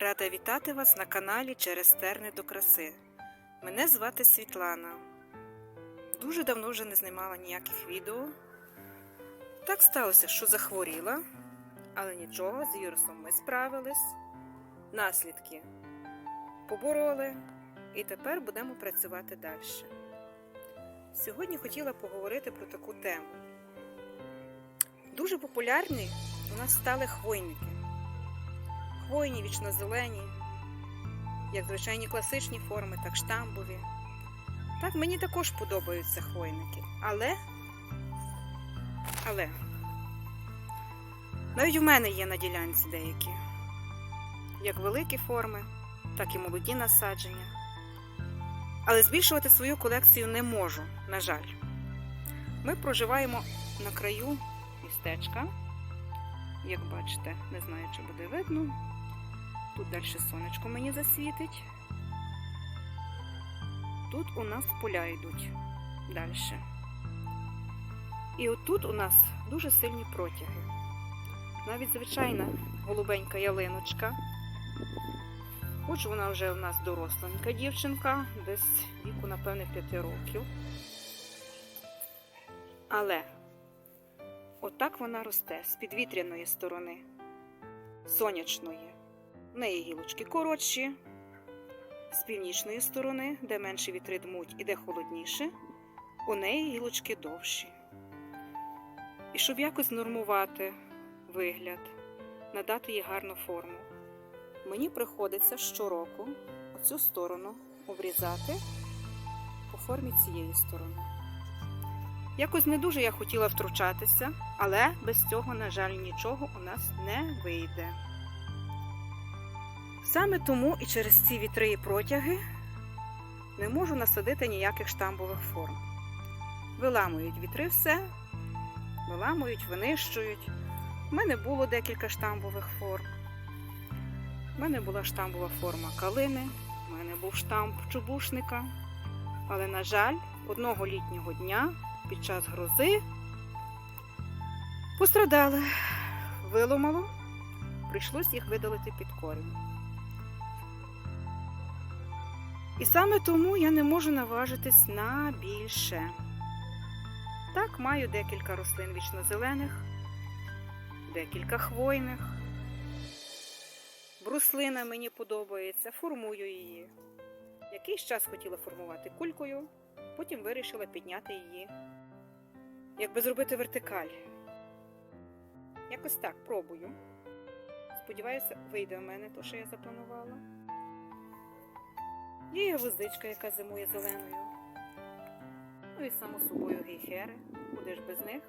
Рада вітати вас на каналі Через терни до краси. Мене звати Світлана. Дуже давно вже не знімала ніяких відео. Так сталося, що захворіла, але нічого, з вірусом ми справились. Наслідки побороли, і тепер будемо працювати далі. Сьогодні хотіла поговорити про таку тему. Дуже популярні у нас стали хвойники. Хвойні, вічнозелені, як звичайні класичні форми, так штамбові. Так, мені також подобаються хвойники. Але, але, навіть у мене є на ділянці деякі, як великі форми, так і молоді насадження. Але збільшувати свою колекцію не можу, на жаль. Ми проживаємо на краю містечка. Як бачите, не знаю, чи буде видно. Тут далі сонечко мені засвітить. Тут у нас поля йдуть далі. І отут у нас дуже сильні протяги. Навіть звичайна голубенька ялиночка. Хоч вона вже у нас доросленька дівчинка, десь віку, напевне, 5 років. Але отак вона росте з підвітряної сторони, сонячної. В неї гілочки коротші, з північної сторони, де менше вітри дмуть і де холодніше, у неї гілочки довші. І щоб якось нормувати вигляд, надати їй гарну форму, мені приходиться щороку оцю сторону обрізати по формі цієї сторони. Якось не дуже я хотіла втручатися, але без цього, на жаль, нічого у нас не вийде. Саме тому і через ці вітри і протяги не можу насадити ніяких штамбових форм. Виламують вітри все, виламують, винищують. У мене було декілька штамбових форм. У мене була штамбова форма калини, у мене був штамп чубушника. Але, на жаль, одного літнього дня під час грози пострадали, виломало, прийшлось їх видалити під корінь. І саме тому я не можу наважитись на більше. Так, маю декілька рослин вічнозелених, декілька хвойних. Бруслина мені подобається, формую її. Якийсь час хотіла формувати кулькою, потім вирішила підняти її, якби зробити вертикаль. Якось так пробую. Сподіваюся, вийде в мене те, що я запланувала. Є гвоздичка, яка зимує зеленою. Ну і само собою гейхери. Куди ж без них?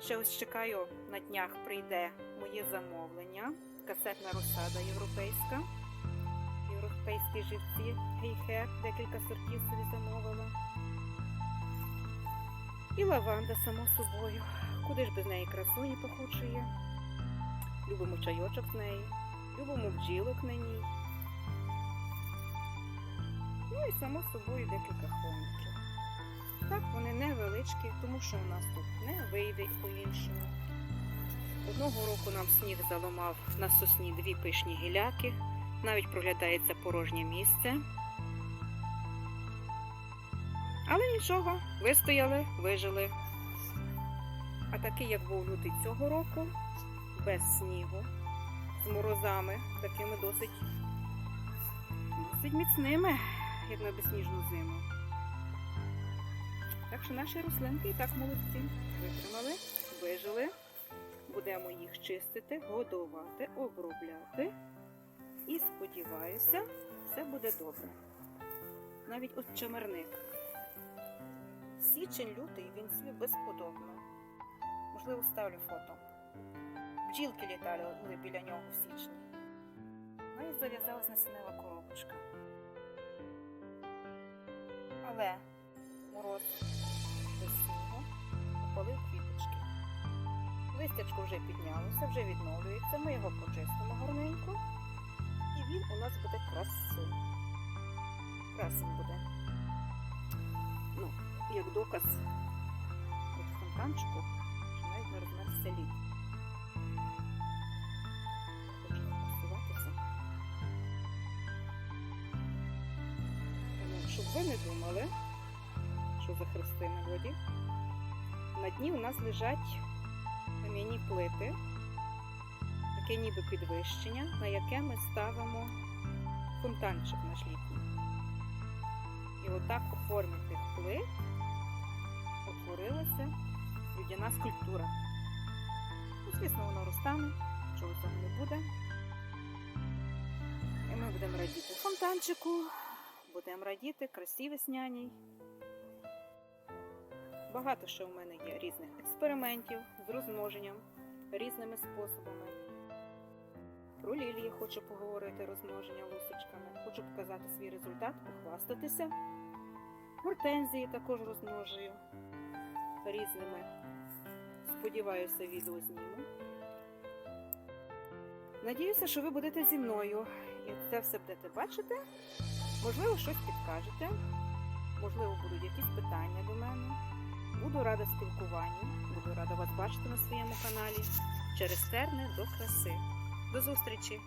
Ще ось чекаю, на днях прийде моє замовлення. Касетна розсада європейська. Європейські живці гейхер, декілька сортів собі замовила. І лаванда, само собою. Куди ж без неї красуні похучує? Любимо чайочок з неї, любимо бджілок на ній. Ну і само собою декілька хвойників. Так, вони невеличкі, тому що у нас тут не вийде по-іншому. Одного року нам сніг заламав на сосні дві пишні гіляки, навіть проглядається порожнє місце. Але нічого, вистояли, вижили. А такий, як був лютий цього року, без снігу, з морозами, такими досить, досить міцними як на безсніжну зиму. Так що наші рослинки і так молодці. Витримали, вижили. Будемо їх чистити, годувати, обробляти. І сподіваюся, все буде добре. Навіть от чимерник. Січень лютий він собі безподобно. Можливо, ставлю фото. Бджілки літали біля нього в січні. Ну і зав'язалась насінева коробочка. Але мороз без снігу попалив квіточки. Листячко вже піднялося, вже відновлюється. Ми його почистимо гарненько він у нас буде красивий. Красим буде. Ну, як доказ от фонтанчику, що навіть не розмерся лід. Хочу запасуватися. Щоб ви не думали, що за хрести на воді, на дні у нас лежать кам'яні плити таке ніби підвищення, на яке ми ставимо фонтанчик наш літній. І отак у формі тих плит утворилася людяна скульптура. Ну, звісно, воно розтане, чого цього не буде. І ми будемо радіти фонтанчику, будемо радіти красі весняній. Багато ще в мене є різних експериментів з розмноженням, різними способами. Про лілії хочу поговорити розмноження лусочками. Хочу показати свій результат, похвастатися. Гортензії також розмножую різними. Сподіваюся, відео зніму. Надіюся, що ви будете зі мною і це все будете бачити. Можливо, щось підкажете, можливо, будуть якісь питання до мене. Буду рада спілкуванню, буду рада вас бачити на своєму каналі через терни до краси. До зустрічі!